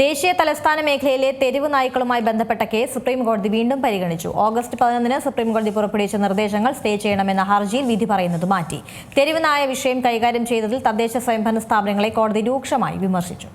ദേശീയ തലസ്ഥാന മേഖലയിലെ തെരുവ് നായ്ക്കളുമായി ബന്ധപ്പെട്ട കേസ് സുപ്രീം കോടതി വീണ്ടും പരിഗണിച്ചു. ഓഗസ്റ്റ് പതിനൊന്നിന് സുപ്രീം കോടതി പുറപ്പെടുവിച്ച നിർദ്ദേശങ്ങൾ സ്റ്റേ ചെയ്യണമെന്ന ഹർജിയിൽ വിധി പറയുന്നത് മാറ്റി. തെരുവ് നായ വിഷയം കൈകാര്യം ചെയ്തതിൽ തദ്ദേശ സ്വയംഭരണ സ്ഥാപനങ്ങളെ കോടതി രൂക്ഷമായി വിമർശിച്ചു.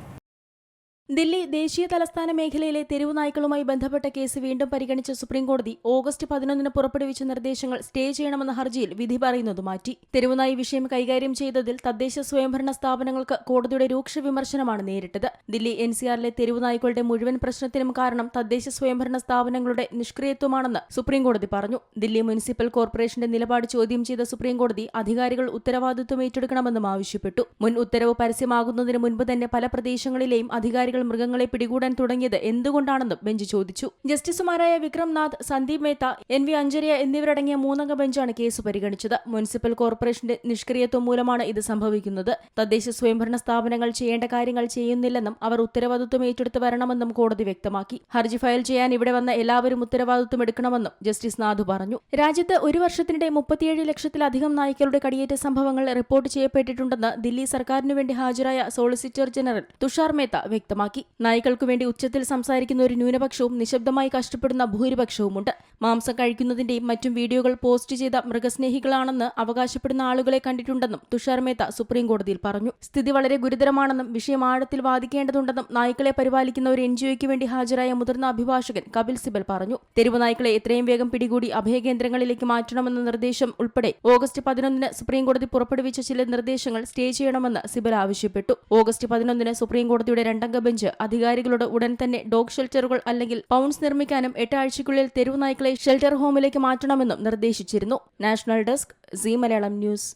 ദില്ലി ദേശീയ തലസ്ഥാന മേഖലയിലെ തെരുവു നായ്ക്കളുമായി ബന്ധപ്പെട്ട കേസ് വീണ്ടും പരിഗണിച്ച സുപ്രീംകോടതി ഓഗസ്റ്റ് പതിനൊന്നിന് പുറപ്പെടുവിച്ച നിർദ്ദേശങ്ങൾ സ്റ്റേ ചെയ്യണമെന്ന ഹർജിയിൽ വിധി പറയുന്നത് മാറ്റി. തെരുവുനായി വിഷയം കൈകാര്യം ചെയ്തതിൽ തദ്ദേശ സ്വയംഭരണ സ്ഥാപനങ്ങൾക്ക് കോടതിയുടെ രൂക്ഷ വിമർശനമാണ് നേരിട്ടത്. ദില്ലി എൻസിആറിലെ തെരുവുനായ്ക്കളുടെ തെരുവു നായ്ക്കളുടെ മുഴുവൻ പ്രശ്നത്തിനും കാരണം തദ്ദേശ സ്വയംഭരണ സ്ഥാപനങ്ങളുടെ നിഷ്ക്രിയത്വമാണെന്ന് സുപ്രീംകോടതി പറഞ്ഞു. ദില്ലി മുനിസിപ്പൽ കോർപ്പറേഷന്റെ നിലപാട് ചോദ്യം ചെയ്ത സുപ്രീംകോടതി അധികാരികൾ ഉത്തരവാദിത്വം ഏറ്റെടുക്കണമെന്നും ആവശ്യപ്പെട്ടു. മുൻ ഉത്തരവ് പരസ്യമാകുന്നതിന് മുൻപ് തന്നെ പല പ്രദേശങ്ങളിലെയും അധികാരികൾ മൃഗങ്ങളെ പിടികൂടാൻ തുടങ്ങിയത് എന്തുകൊണ്ടാണെന്നും ബെഞ്ച് ചോദിച്ചു. ജസ്റ്റിസുമാരായ വിക്രം നാഥ് സന്ദീപ് മേത്ത എൻ വി അഞ്ജരിയ എന്നിവരടങ്ങിയ മൂന്നംഗ ബെഞ്ചാണ് കേസ് പരിഗണിച്ചത്. മുനിസിപ്പൽ കോർപ്പറേഷന്റെ നിഷ്ക്രിയത്വം മൂലമാണ് ഇത് സംഭവിക്കുന്നത്. തദ്ദേശ സ്വയംഭരണ സ്ഥാപനങ്ങൾ ചെയ്യേണ്ട കാര്യങ്ങൾ ചെയ്യുന്നില്ലെന്നും അവർ ഉത്തരവാദിത്വം ഏറ്റെടുത്ത് വരണമെന്നും കോടതി വ്യക്തമാക്കി. ഹർജി ഫയൽ ചെയ്യാൻ ഇവിടെ വന്ന എല്ലാവരും ഉത്തരവാദിത്വം എടുക്കണമെന്നും ജസ്റ്റിസ് നാഥ് പറഞ്ഞു. രാജ്യത്ത് ഒരു വർഷത്തിനിടെ മുപ്പത്തിയേഴ് ലക്ഷത്തിലധികം നായ്ക്കളുടെ കടിയേറ്റ സംഭവങ്ങൾ റിപ്പോർട്ട് ചെയ്യപ്പെട്ടിട്ടുണ്ടെന്ന് ദില്ലി സർക്കാരിനു വേണ്ടി ഹാജരായ സോളിസിറ്റർ ജനറൽ തുഷാർ മേത്ത വ്യക്തമാക്കി. നായ്ക്കൾക്കു വേണ്ടി ഉച്ചത്തിൽ സംസാരിക്കുന്ന ഒരു ന്യൂനപക്ഷവും നിശബ്ദമായി കഷ്ടപ്പെടുന്ന ഭൂരിപക്ഷവുമുണ്ട്. മാംസം കഴിക്കുന്നതിന്റെയും മറ്റും വീഡിയോകൾ പോസ്റ്റ് ചെയ്ത മൃഗസ്നേഹികളാണെന്ന് അവകാശപ്പെടുന്ന ആളുകളെ കണ്ടിട്ടുണ്ടെന്നും തുഷാർ മേത്ത സുപ്രീം കോടതിയിൽ പറഞ്ഞു. സ്ഥിതി വളരെ ഗുരുതരമാണെന്നും വിഷയം ആഴത്തിൽ വാദിക്കേണ്ടതുണ്ടെന്നും നായ്ക്കളെ പരിപാലിക്കുന്ന ഒരു എൻ ജിഒയ്ക്ക് വേണ്ടി ഹാജരായ മുതിർന്ന അഭിഭാഷകൻ കപിൽ സിബൽ പറഞ്ഞു. തെരുവ് നായ്ക്കളെ എത്രയും വേഗം പിടികൂടി അഭയകേന്ദ്രങ്ങളിലേക്ക് മാറ്റണമെന്ന നിർദ്ദേശം ഉൾപ്പെടെ ഓഗസ്റ്റ് പതിനൊന്നിന് സുപ്രീം കോടതി പുറപ്പെടുവിച്ച ചില നിർദ്ദേശങ്ങൾ സ്റ്റേ ചെയ്യണമെന്ന് സിബൽ ആവശ്യപ്പെട്ടു. ഓഗസ്റ്റ് പതിനൊന്നിന് സുപ്രീം കോടതിയുടെ രണ്ടംഗ ബെഞ്ച് അധികാരികളോട് ഉടൻ തന്നെ ഡോഗ് ഷെൽട്ടറുകൾ അല്ലെങ്കിൽ പൗണ്ട്സ് നിർമ്മിക്കാനും എട്ടാഴ്ചയ്ക്കുള്ളിൽ തെരുവ് നായ്ക്കളെ ഷെൽട്ടർ ഹോമിലേക്ക് മാറ്റണമെന്നും നിർദ്ദേശിച്ചിരുന്നു. National desk C Malayalam news.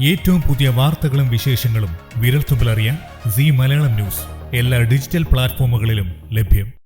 ഏറ്റവും പുതിയ വാർത്തകളും വിശേഷങ്ങളും വിരൽത്തുമ്പിലറിയാൻ സി മലയാളം ന്യൂസ്. എല്ലാ ഡിജിറ്റൽ പ്ലാറ്റ്ഫോമുകളിലും ലഭ്യം.